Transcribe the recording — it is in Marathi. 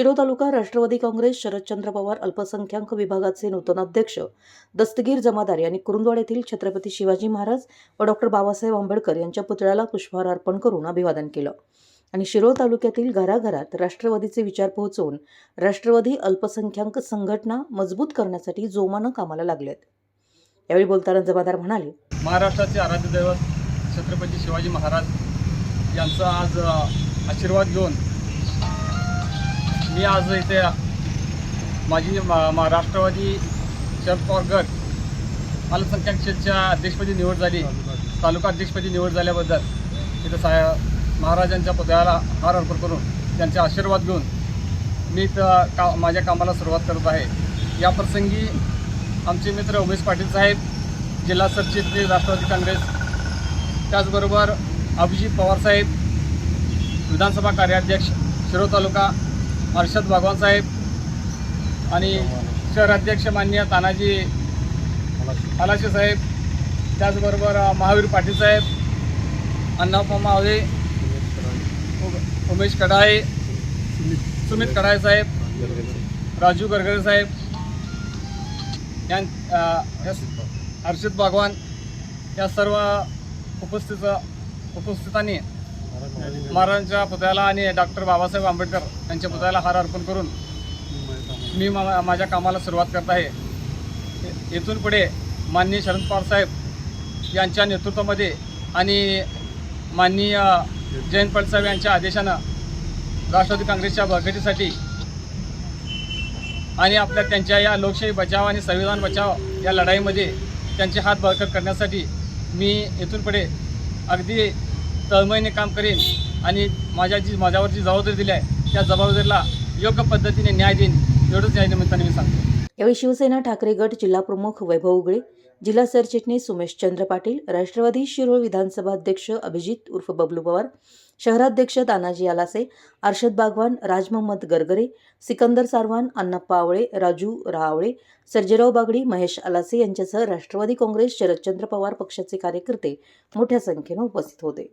शिरो तालुका राष्ट्रवादी काँग्रेस शरदचंद्र पवार अल्पसंख्याक विभागाचे नूतन अध्यक्ष दस्तगीर जमादार यांनी कुरुंदवाड येथील छत्रपती शिवाजी महाराज व डॉक्टर बाबासाहेब आंबेडकर यांच्या पुतळ्याला पुष्पहार अर्पण करून अभिवादन केलं. आणि शिरोळ तालुक्यातील घराघरात राष्ट्रवादीचे विचार पोहोचवून राष्ट्रवादी अल्पसंख्याक संघटना मजबूत करण्यासाठी जोमानं कामाला लागलेत. यावेळी बोलताना जमादार म्हणाले महाराष्ट्राचे आराध्य दैवत छत्रपती शिवाजी महाराज यांचा आज आशीर्वाद घेऊन मी आज इथे माझी मा- मा- राष्ट्रवादी शरद पवार गट अल्पसंख्याक क्षेत्रच्या अध्यक्षपदी निवड झाली. तालुका अध्यक्षपदी निवड झाल्याबद्दल इथं सा महाराजांच्या पुतळ्याला हार अर्पण करून त्यांचे आशीर्वाद घेऊन मी इथं का माझ्या कामाला सुरुवात करत आहे. या प्रसंगी आमचे मित्र उमेश पाटील साहेब जिल्हा सरचिटणीस राष्ट्रवादी काँग्रेस त्याचबरोबर अभिजित पवारसाहेब विधानसभा कार्याध्यक्ष शिरो तालुका अर्षद भगवान साहेब आणि शहराध्यक्ष मान्य तानाजी आलाशे साहेब त्याचबरोबर महावीर पाटील साहेब अण्णाप्पा मावळे उमेश कडाळे सुमित कडाळे साहेब राजू गरगरे साहेब यां या- हर्षित भगवान या सर्व उपस्थित उपस्थितांनी महाराजांच्या पुतळ्याला आणि डॉक्टर बाबासाहेब आंबेडकर यांच्या पुतळ्याला हार अर्पण करून मी मा माझ्या कामाला सुरुवात करत आहे. ये- येथून पुढे माननीय शरद पवार साहेब यांच्या नेतृत्वामध्ये आणि माननीय जयंत पाटील साहेब यांच्या आदेशानं राष्ट्रवादी काँग्रेसच्या बळकटीसाठी आणि आपल्या त्यांच्या या लोकशाही बचाव आणि संविधान बचाव या लढाईमध्ये त्यांचे हात बळकट करण्यासाठी मी इथून पुढे अगदी तळमळीने काम करेन आणि माझ्या जी माझ्यावर जी जबाबदारी दिली आहे त्या जबाबदारीला योग्य पद्धतीने न्याय देईन एवढंच या निमित्ताने मी सांगतो. यावेळी शिवसेना ठाकरे गट जिल्हा प्रमुख वैभव उगळे जिल्हा सरचिटणीस सुमेश चंद्र पाटील राष्ट्रवादी शिरोळ विधानसभा अध्यक्ष अभिजित उर्फ बबलू पवार शहराध्यक्ष तानाजी आलासे अर्षद बागवान राजमहम्मद गरगरे सिकंदर सारवान अण्णाप्पा आवळे राजू रावळे सर्जेराव बागडी महेश आलासे यांच्यासह राष्ट्रवादी काँग्रेस शरदचंद्र पवार पक्षाचे कार्यकर्ते मोठ्या संख्येनं उपस्थित होते.